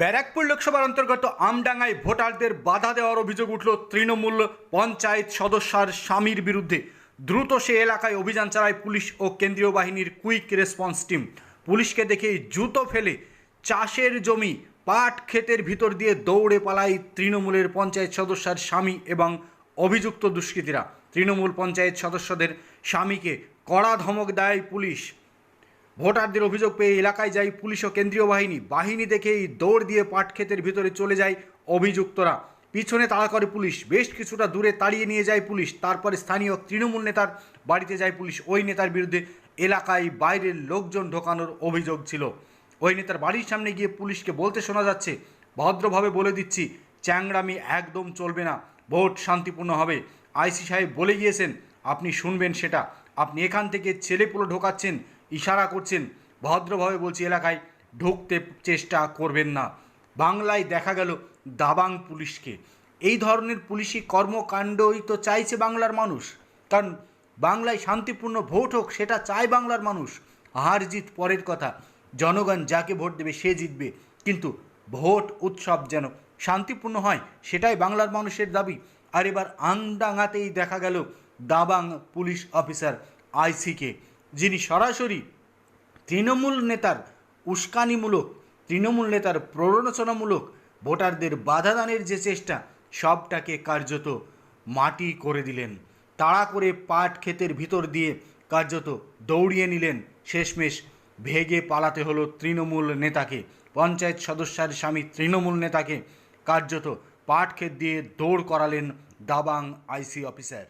ব্যারাকপুর লোকসভার অন্তর্গত আমডাঙ্গায় ভোটারদের বাধা দেওয়ার অভিযোগ উঠল তৃণমূল পঞ্চায়েত সদস্যার স্বামীর বিরুদ্ধে। দ্রুত সে এলাকায় অভিযান চালায় পুলিশ ও কেন্দ্রীয় বাহিনীর কুইক রেসপন্স টিম। পুলিশকে দেখেই জুতো ফেলে চাষের জমি, পাট ক্ষেতের ভিতর দিয়ে দৌড়ে পালায় তৃণমূলের পঞ্চায়েত সদস্যার স্বামী এবং অভিযুক্ত দুষ্কৃতীরা। তৃণমূল পঞ্চায়েত সদস্যদের স্বামীকে কড়া ধমক দেয় পুলিশ। ভোটারদের অভিযোগ পেয়ে এলাকায় যায় পুলিশ ও কেন্দ্রীয় বাহিনী। বাহিনী দেখেই দৌড় দিয়ে পাটক্ষেতের ভিতরে চলে যায় অভিযুক্তরা। পিছনে তাড়া করে পুলিশ। বেশ কিছুটা দূরে তাড়িয়ে নিয়ে যায় পুলিশ। তারপরে স্থানীয় তৃণমূল নেতার বাড়িতে যায় পুলিশ। ওই নেতার বিরুদ্ধে এলাকায় বাইরের লোকজন ঢোকানোর অভিযোগ ছিল। ওই নেতার বাড়ির সামনে গিয়ে পুলিশকে বলতে শোনা যাচ্ছে, ভদ্রভাবে বলে দিচ্ছি চ্যাংরামি একদম চলবে না। ভোট শান্তিপূর্ণ হবে। আইসি সাহেব বলে গিয়েছেন, আপনি শুনবেন সেটা। আপনি এখান থেকে ছেলেপুলো ঢোকাচ্ছেন ইশারা করছেন, ভদ্রভাবে বলছি, এলাকায় ঢুকতে চেষ্টা করবেন না। বাংলায় দেখা গেল দাবাং পুলিশকে। এই ধরনের পুলিশি কর্মকাণ্ডই তো চাইছে বাংলার মানুষ। কারণ বাংলায় শান্তিপূর্ণ ভোট হোক, সেটা চায় বাংলার মানুষ। হার জিত পরের কথা, জনগণ যাকে ভোট দেবে সে জিতবে। কিন্তু ভোট উৎসব যেন শান্তিপূর্ণ হয়, সেটাই বাংলার মানুষের দাবি। আর এবার আংডাঙ্গাতেই দেখা গেল দাবাং পুলিশ অফিসার আইসিকে। যিনি সরাসরি তৃণমূল নেতার উস্কানিমূলক, তৃণমূল নেতার প্ররোচনামূলক ভোটারদের বাধাদানের যে চেষ্টা, সবটাকে কার্যত মাটি করে দিলেন। তাড়া করে পাট ক্ষেতের ভিতর দিয়ে কার্যত দৌড়িয়ে নিলেন। শেষমেশ ভেগে পালাতে হলো তৃণমূল নেতাকে। পঞ্চায়েত সদস্যের স্বামী তৃণমূল নেতাকে কার্যত পাট ক্ষেত দিয়ে দৌড় করালেন দাবাং আইসি অফিসার।